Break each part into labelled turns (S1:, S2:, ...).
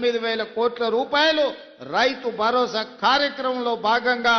S1: తొమ్మిది వేల కోట్ల రూపాయలు రైతు భరోసా కార్యక్రమంలో భాగంగా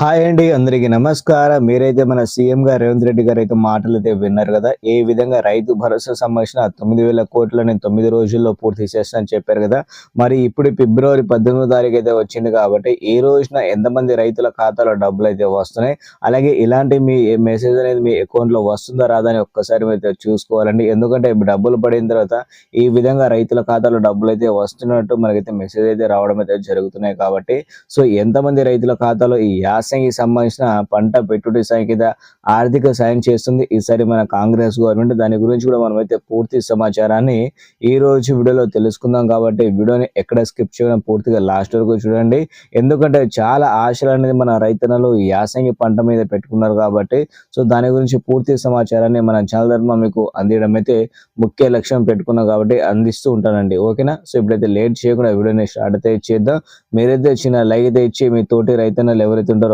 S2: హాయ్ అండి అందరికీ నమస్కారం. మీరైతే మన సీఎం గారు రేవంత్ రెడ్డి గారు అయితే మాటలు అయితే విన్నారు కదా. ఏ విధంగా రైతు భరోసా సంబంధించిన తొమ్మిది వేల కోట్లని తొమ్మిది రోజుల్లో పూర్తి చేస్తానని చెప్పారు కదా. మరి ఇప్పుడు ఫిబ్రవరి పద్దెనిమిదో తారీఖు అయితే వచ్చింది కాబట్టి ఈ రోజున ఎంతమంది రైతుల ఖాతాలో డబ్బులు అయితే వస్తున్నాయి? అలాగే ఇలాంటి మీ మెసేజ్ అనేది మీ అకౌంట్లో వస్తుందా రాదా అని ఒక్కసారి మీరు అయితే చూసుకోవాలండి. ఎందుకంటే డబ్బులు పడిన తర్వాత ఈ విధంగా రైతుల ఖాతాలో డబ్బులు అయితే వస్తున్నట్టు మనకైతే మెసేజ్ అయితే రావడం అయితే జరుగుతున్నాయి కాబట్టి. సో ఎంతమంది రైతుల ఖాతాలో ఈ యాసంగి సంబంధించిన పంట పెట్టుబడి సంఖ్య ఆర్థిక సాయం చేస్తుంది. ఈసారి మన కాంగ్రెస్ గవర్నమెంట్ దాని గురించి కూడా మనం అయితే పూర్తి సమాచారాన్ని ఈ రోజు వీడియోలో తెలుసుకుందాం కాబట్టి వీడియోని ఎక్కడ స్కిప్ చేయడం పూర్తిగా లాస్ట్ వరకు చూడండి. ఎందుకంటే చాలా ఆశలు అనేది మన రైతన్నలు యాసంగి పంట మీద పెట్టుకున్నారు కాబట్టి సో దాని గురించి పూర్తి సమాచారాన్ని మన ఛానల్ తరఫున మీకు అందించడం అయితే ముఖ్య లక్ష్యం పెట్టుకున్నాం కాబట్టి అందిస్తూ ఉంటానండి. ఓకేనా? సో ఇప్పుడైతే లేట్ చేయకుండా వీడియోని స్టార్ట్ అయితే చేద్దాం. మీరైతే చిన్న లైక్ అయితే ఇచ్చి మీ తోటి రైతన్నలు ఎవరైతే ఉంటారో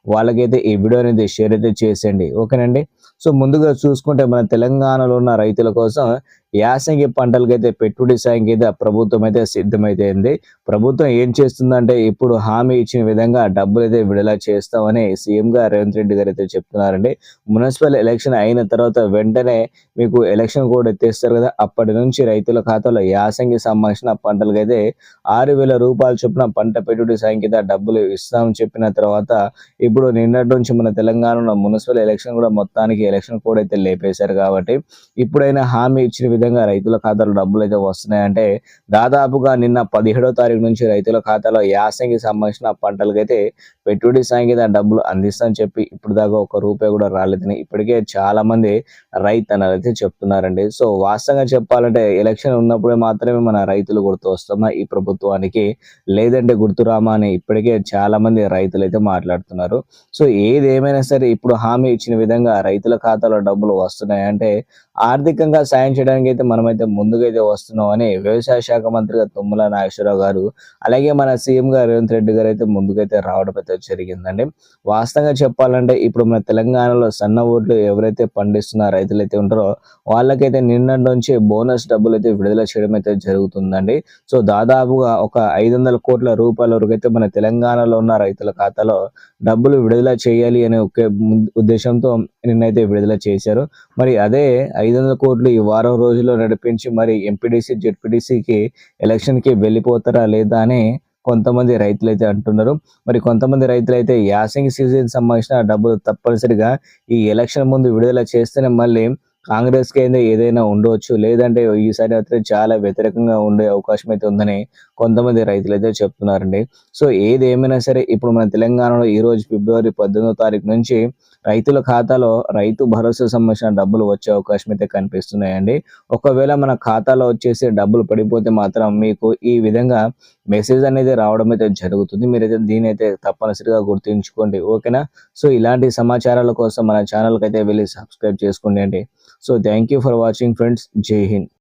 S2: వాళ్ళకైతే ఈ వీడియో అనేది షేర్ అయితే చేసేయండి. ఓకేనండి? సో ముందుగా చూసుకుంటే మన తెలంగాణలో ఉన్న రైతుల కోసం యాసంగి పంటలకైతే పెట్టుబడి సాయం అయితే ప్రభుత్వం అయితే సిద్ధమైపోయింది ప్రభుత్వం ఏం చేస్తుందంటే ఇప్పుడు హామీ ఇచ్చిన విధంగా డబ్బులు అయితే విడుదల చేస్తామని సీఎం గా రేవంత్ రెడ్డి గారు అయితే చెప్తున్నారండి. మున్సిపల్ ఎలక్షన్ అయిన తర్వాత వెంటనే మీకు ఎలక్షన్ కోడ్ ఎత్తేస్తారు కదా అప్పటి నుంచి రైతుల ఖాతాలో యాసంగి సంబంధించిన పంటలకైతే ఆరు వేల రూపాయలు చొప్పున పంట పెట్టుబడి సాయం కింద డబ్బులు ఇస్తామని చెప్పిన తర్వాత ఇప్పుడు నిన్నటి నుంచి మన తెలంగాణలో మున్సిపల్ ఎలక్షన్ కూడా మొత్తానికి ఎలక్షన్ కోడ్ అయితే లేపేశారు కాబట్టి ఇప్పుడైనా హామీ ఇచ్చిన విధంగా రైతుల ఖాతాలో డబ్బులు అయితే వస్తున్నాయంటే దాదాపుగా నిన్న పదిహేడో తారీఖు నుంచి రైతుల ఖాతాలో యాసంగి సంబంధించిన పంటలకైతే పెట్టుబడి సాయం డబ్బులు అందిస్తామని చెప్పి ఇప్పుడు దాకా ఒక రూపాయి కూడా రాలేదని ఇప్పటికే చాలా మంది రైతన్నలు అయితే చెప్తున్నారండి. సో వాస్తవంగా చెప్పాలంటే ఎలక్షన్ ఉన్నప్పుడే మాత్రమే మన రైతులు గుర్తు వస్తామా ఈ ప్రభుత్వానికి? లేదంటే గుర్తురామా అని ఇప్పటికే చాలా మంది రైతులు అయితే మాట్లాడుతున్నారు. సో ఏది ఏమైనా సరే ఇప్పుడు హామీ ఇచ్చిన విధంగా రైతుల ఖాతాలో డబ్బులు వస్తున్నాయి అంటే ఆర్థికంగా సాయం చేయడానికి అయితే మనమైతే ముందుగా అయితే వస్తున్నాం అని వ్యవసాయ శాఖ మంత్రిగా తుమ్మల నాగేశ్వరరావు గారు అలాగే మన సీఎం గారు రేవంత్ రెడ్డి గారు అయితే ముందుకైతే రావడం అయితే జరిగిందండి. వాస్తవంగా చెప్పాలంటే ఇప్పుడు మన తెలంగాణలో సన్న ఓట్లు ఎవరైతే పండిస్తున్న రైతులు అయితే ఉంటారో వాళ్ళకైతే నిన్నటి నుంచి బోనస్ డబ్బులు అయితే విడుదల చేయడం అయితే జరుగుతుందండి. సో దాదాపుగా ఒక ఐదు వందల కోట్ల రూపాయల వరకు అయితే మన తెలంగాణలో ఉన్న రైతుల ఖాతాలో డబ్బులు విడుదల చేయాలి అనే ఒక ఉద్దేశంతో నిన్నైతే విడుదల చేశారు. మరి అదే ఐదు వందల కోట్లు ఈ వారం రోజుల్లో నడిపించి మరి ఎంపీడీసీ జెడ్పీడీసీకి ఎలక్షన్కి వెళ్ళిపోతారా లేదా అని కొంతమంది రైతులు అయితే అంటున్నారు. మరి కొంతమంది రైతులు అయితే యాసింగ్ సీజన్ సంబంధించిన డబ్బులు తప్పనిసరిగా ఈ ఎలక్షన్ ముందు విడుదల చేస్తేనే మళ్ళీ కాంగ్రెస్కి అయితే ఏదైనా ఉండవచ్చు లేదంటే ఈసారి అయితే చాలా వ్యతిరేకంగా ఉండే అవకాశం అయితే ఉందని కొంతమంది రైతులు అయితే చెప్తున్నారండి. సో ఏది ఏమైనా సరే ఇప్పుడు మన తెలంగాణలో ఈ రోజు ఫిబ్రవరి పద్దెనిమిదో తారీఖు నుంచి రైతుల ఖాతాలో రైతు భరోసా సంబంధించిన డబ్బులు వచ్చే అవకాశం అయితే కనిపిస్తున్నాయండి. ఒకవేళ మన ఖాతాలో వచ్చేసి డబ్బులు పడిపోతే మాత్రం మీకు ఈ విధంగా మెసేజ్ అనేది రావడం అయితే జరుగుతుంది. మీరైతే దీని అయితే తప్పనిసరిగా గుర్తుంచుకోండి. ఓకేనా? సో ఇలాంటి సమాచారాల కోసం మన ఛానల్కి అయితే వెళ్ళి సబ్స్క్రైబ్ చేసుకోండి అండి. So thank you for watching friends. జై హింద్.